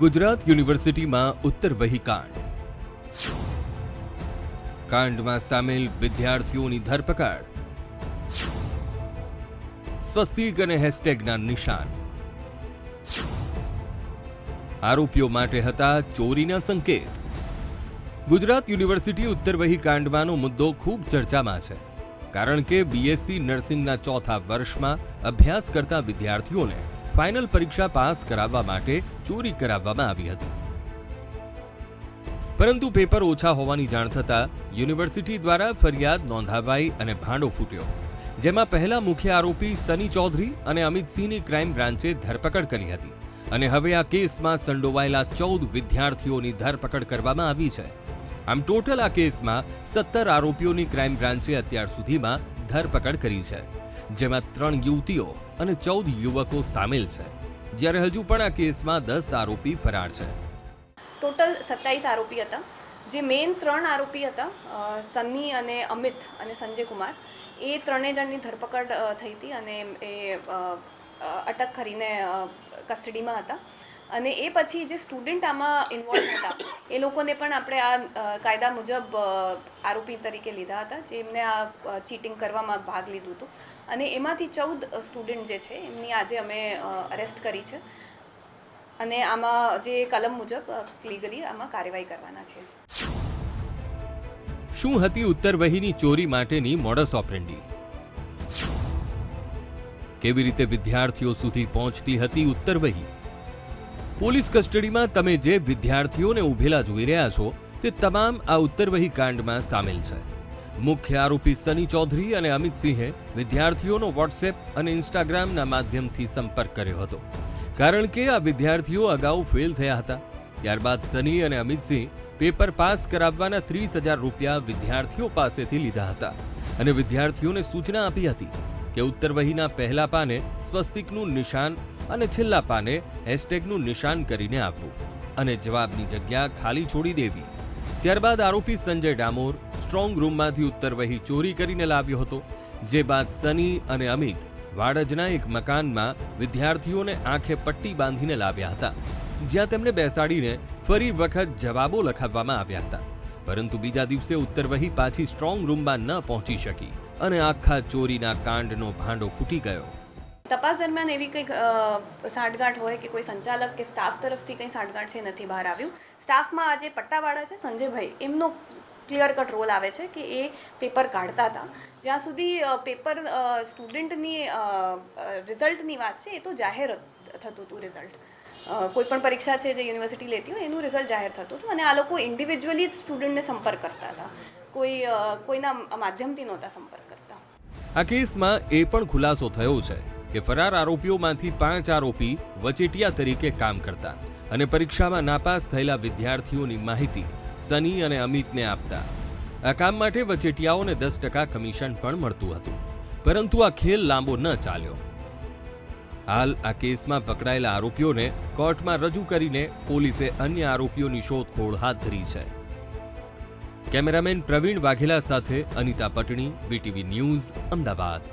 ગુજરાત યુનિવર્સિટીમાં ઉત્તર વહી કાંડ. કાંડમાં સામેલ વિદ્યાર્થીઓની ધરપકડ. સ્વસ્તિક અને હેશટેગના નિશાન. આરોપીઓ માટે હતા ચોરીના સંકેત. ગુજરાત યુનિવર્સિટી ઉત્તર વહી કાંડમાંનો મુદ્દો ખૂબ ચર્ચામાં છે, કારણ કે બીએસસી નર્સિંગના ચોથા વર્ષમાં અભ્યાસ કરતા વિદ્યાર્થીઓને ફાઇનલ પરીક્ષા પાસ કરાવવા માટે ચોરી કરાવવામાં આવી હતી. પરંતુ પેપર ઓછા હોવાની જાણ થતાં યુનિવર્સિટી દ્વારા ફરિયાદ નોંધાવાઈ અને ભાંડો ફૂટ્યો, જેમાં પહેલા મુખ્ય આરોપી સની ચૌધરી અને અમિતસિંહની ક્રાઇમ બ્રાન્ચે ધરપકડ કરી હતી અને હવે આ કેસમાં સંડોવાયેલા ચૌદ વિદ્યાર્થીઓની ધરપકડ કરવામાં આવી છે. આમ ટોટલ આ કેસમાં સત્તર આરોપીઓની ક્રાઇમ બ્રાન્ચે અત્યાર સુધીમાં ધરપકડ કરી છે, જેમાં ત્રણ યુવતીઓ અને ચૌદ યુવકો સામેલ છે, જ્યારે હજુ પણ આ કેસમાં દસ આરોપી ફરાર છે. ટોટલ સત્તાવીસ આરોપી હતા. જે મેઇન ત્રણ આરોપી હતા સન્ની અને અમિત અને સંજય કુમાર એ ત્રણેય જણની ધરપકડ થઈ હતી અને એ અટક કરીને કસ્ટડીમાં હતા. અને એ પછી જે સ્ટુડન્ટ આમાં ઇન્વોલ્વ હતા એ લોકોને પણ આપણે આ કાયદા મુજબ આરોપી તરીકે લીધા હતા જેમને આ ચીટિંગ કરવામાં ભાગ લીધું હતું. અને એમાંથી ચૌદ સ્ટુડન્ટ જે છે, એમની આજે અમે અરેસ્ટ કરી છે. અને આમાં જે કલમ મુજબ લીગલી આમાં કાર્યવાહી કરવાના છે. શું હતી ઉત્તર વહીની ચોરી માટેની મોડસ ઓપરેન્ડી કેવી રીતે વિદ્યાર્થીઓ સુધી પહોંચતી હતી ઉત્તર વહી? પોલીસ કસ્ટડીમાં તમે જે વિદ્યાર્થીઓને ઉભેલા જોઈ રહ્યા છો, તે તમામ આ ઉત્તરવહી કાંડમાં સામેલ છે. મુખ્ય આરોપી સની ચૌધરી અને અમિતસિંહે વિદ્યાર્થીઓનો વોટ્સએપ અને ઇન્સ્ટાગ્રામના માધ્યમથી સંપર્ક કર્યો હતો. કારણ કે આ વિદ્યાર્થીઓ અગાઉ ફેલ થયા હતા. ત્યારબાદ સની અને અમિતસિંહ પેપર પાસ કરાવવાના ત્રીસ હજાર રૂપિયા વિદ્યાર્થીઓ પાસેથી લીધા હતા અને વિદ્યાર્થીઓને સૂચના આપી હતી. કે ઉત્તર વહીના પહેલા પાને સ્વસ્તિકનું નિશાન અને છેલ્લા પાને હેશટેગનું નિશાન કરીને આપવું અને જવાબની જગ્યા ખાલી છોડી દેવી. ત્યારબાદ આરોપી સંજય ડામોર સ્ટ્રોંગ રૂમમાંથી ઉત્તર વહી ચોરી કરીને લાવ્યો હતો, જે બાદ સની અને અમિત વાડજના એક મકાનમાં વિદ્યાર્થીઓને આંખે પટ્ટી બાંધીને લાવ્યા હતા, જ્યાં તેમને બેસાડીને ફરી વખત જવાબો લખાવવામાં આવ્યા હતા. પરંતુ બીજા દિવસે ઉત્તર વહી પાછી સ્ટ્રોંગ રૂમમાં ન પહોંચી શકી. અને આખા ચોરીના કાંડનો ભાંડો ફૂટી ગયો. તપાસ દરમિયાન એવી કંઈક સાંઠગાંઠ હોય કે કોઈ સંચાલક કે સ્ટાફ તરફથી કંઈ સાંઠગાંઠ છે, નથી બહાર આવ્યું. સ્ટાફમાં આજે પટ્ટાવાળા છે, સંજયભાઈ, એમનો ક્લિયર કટ રોલ આવે છે કે એ પેપર કાઢતા હતા. જ્યાં સુધી પેપર સ્ટુડન્ટની રિઝલ્ટની વાત છે, એ તો જાહેર થતું હતું રિઝલ્ટ. કોઈ પણ પરીક્ષા છે જે યુનિવર્સિટી લેતી હોય, એનું રિઝલ્ટ જાહેર થતું હતું અને આ લોકો ઇન્ડિવિજ્યુઅલી સ્ટુડન્ટને સંપર્ક કરતા હતા. કોઈ કોઈના માધ્યમથી નહોતા સંપર્ક. આ કેસમાં એ પણ ખુલાસો થયો છે કે ફરાર આરોપીઓમાંથી પાંચ આરોપી વચેટિયા તરીકે કામ કરતા અને પરીક્ષામાં નાપાસ થયેલા વિદ્યાર્થીઓની માહિતી સની અને અમિતને આપતા. આ કામ માટે વચેટિયાઓને દસ ટકા કમિશન પણ મળતું હતું. પરંતુ આ ખેલ લાંબો ન ચાલ્યો. હાલ આ કેસમાં પકડાયેલા આરોપીઓને કોર્ટમાં રજૂ કરીને પોલીસે અન્ય આરોપીઓની શોધખોળ હાથ ધરી છે. કેમેરામેન પ્રવીણ વાઘેલા સાથે અનિતા પટણી વીટીવી ન્યૂઝ અમદાવાદ.